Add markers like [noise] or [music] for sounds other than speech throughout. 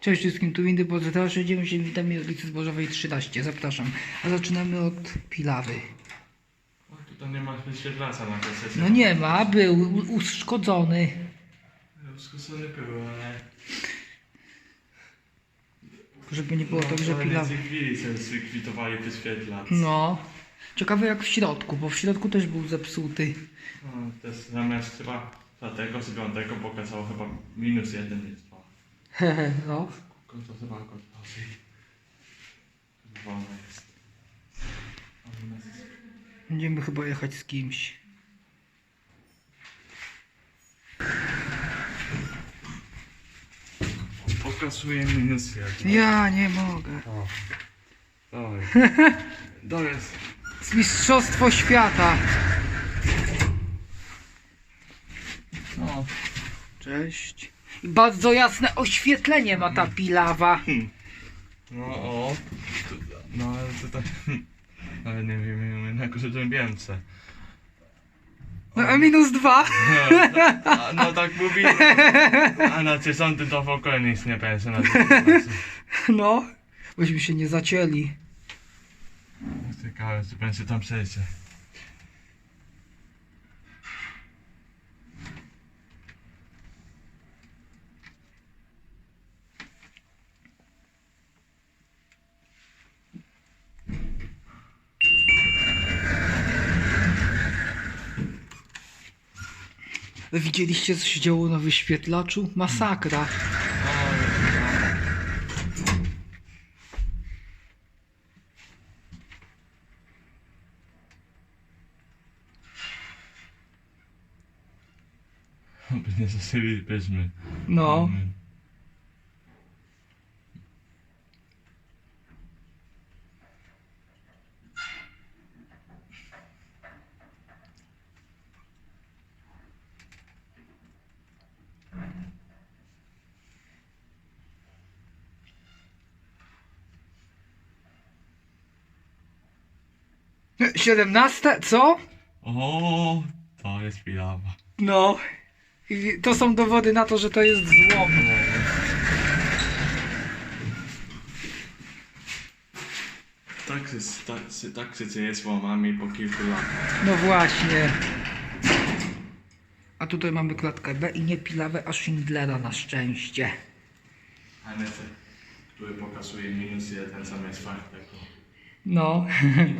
Cześć wszystkim, tu Windy Pozytywna 69, witamy z ulicy Zbożowej 13, zapraszam. A zaczynamy od Pilawy. O, tutaj nie ma wyświetlacza na kasecie. No nie ma, był uszkodzony. Skosony był, ale... Żeby nie było tak, że Pilawy... chwili sobie zlikwidowali wyświetlacz. No. Ciekawe jak w środku, bo w środku też był zepsuty. No, to jest zamiast chyba czwartego czy piątego pokazało chyba minus jeden jest [laughs] no. To chyba kod pasy. Wolno jest. Będziemy chyba jechać z kimś. Pokazuje minus jeden. Ja nie mogę. O. [laughs] To jest. To jest. Z Mistrzostwo Świata. No. Cześć. Bardzo jasne oświetlenie ma ta Pilawa. No o. No ale tutaj. [laughs] Ale nie wiem, na którym więcej. No, a minus dwa. [laughs] A, no tak mówi. A na dziesiąty to w ogóle nic nie będzie na. [laughs] No. Bośmy się nie zacięli. Ciekawe, czy będzie tam przejście. Widzieliście co się działo na wyświetlaczu? Masakra. By nie zasilibyśmy. No. Siedemnaste? Co? O, to jest pilawa. No. I to są dowody na to, że to jest złom. Tak się, tak, się, tak się dzieje z łamami po kilku latach. No właśnie. A tutaj mamy klatkę B i nie pilawę, a Schindlera na szczęście. Te, który pokazuje minus jeden zamiast czwartego. No.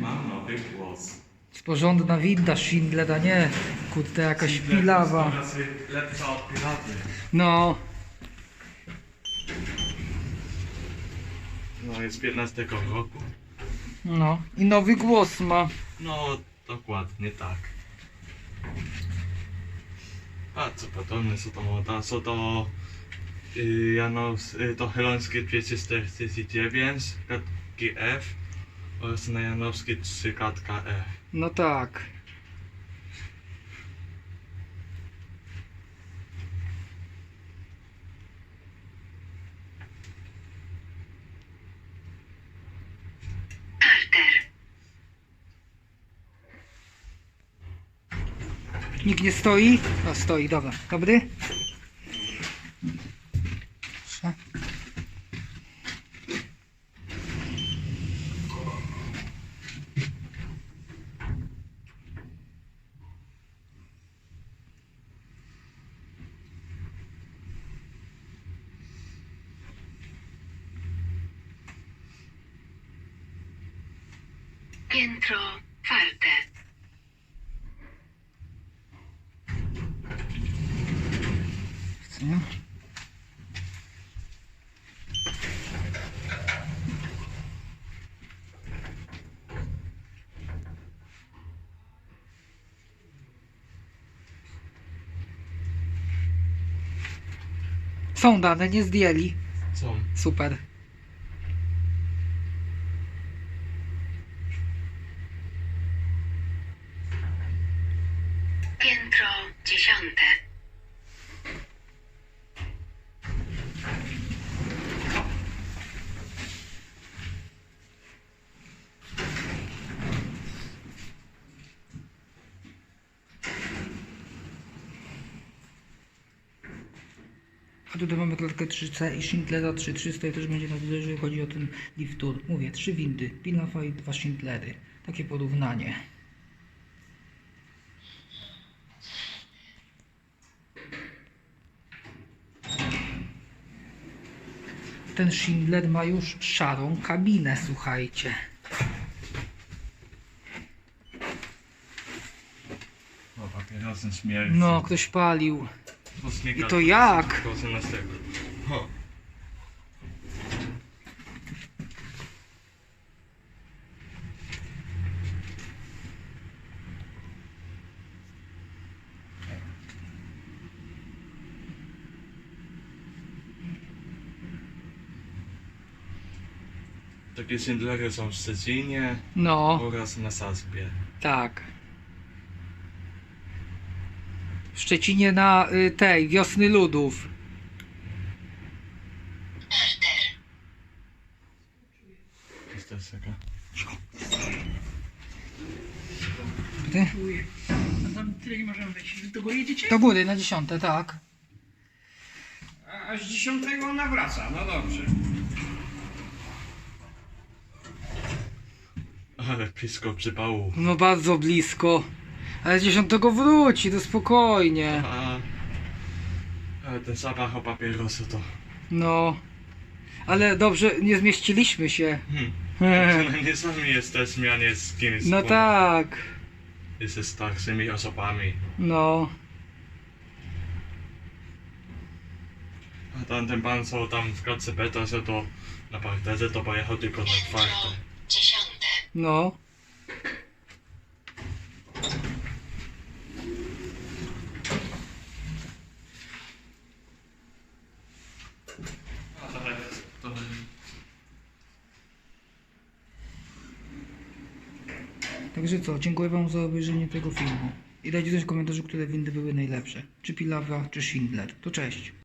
Mam nowy głos. Porządna winda Schindlera, nie. Kurde, jakaś pilawa. Lepsza od pilawy. No. No jest 15 roku. No. I nowy głos ma. No, dokładnie tak. A co podobne są to moda, są to y, Janos, y, to Chylońskie 249, klatki Janowskie 3 klatka F. No tak. Carter. Nikt nie stoi? No stoi, dobra. Dobry? Piętro czwarte. Nie? Są dane, nie zdjęli. Co? Super. Piętro dziesiąte. A tutaj mamy klatkę 3C i Schindlera 3300 i też będzie na tyle, jeżeli chodzi o ten lift tour. Mówię, trzy windy, Pilafa i dwa Schindlery. Takie porównanie. Ten Schindler ma już szarą kabinę, słuchajcie. O, papierosem śmierci. No, ktoś palił. I to jak? 18. O. Takie Schindlery są w Szczecinie No, oraz na Saspie. tak. W Szczecinie na y, tej, Wiosny Ludów. Parter. Jest też taka. Ty? A tam tyle nie możemy wejść. Wy do góry jedziecie? Do góry, na dziesiąte, tak. A, a z dziesiątego ona wraca, no dobrze. Ale blisko przypału. No bardzo blisko. Ale dziesiątego wróci, to spokojnie. A, ale ten zapach o papierosu to... No. Ale dobrze, nie zmieściliśmy się. Hmm. [laughs] Nie sami jesteśmy, a nie z kimś. No tak. Jest z starszymi osobami. No. A tam ten pan, co tam w klatce Peterze, to na parterze to pojechał tylko na czwarte. No. Także co, dziękuję Wam za obejrzenie tego filmu. I dajcie też komentarzu, które windy były najlepsze. Czy Pilawa, czy Schindler. To cześć.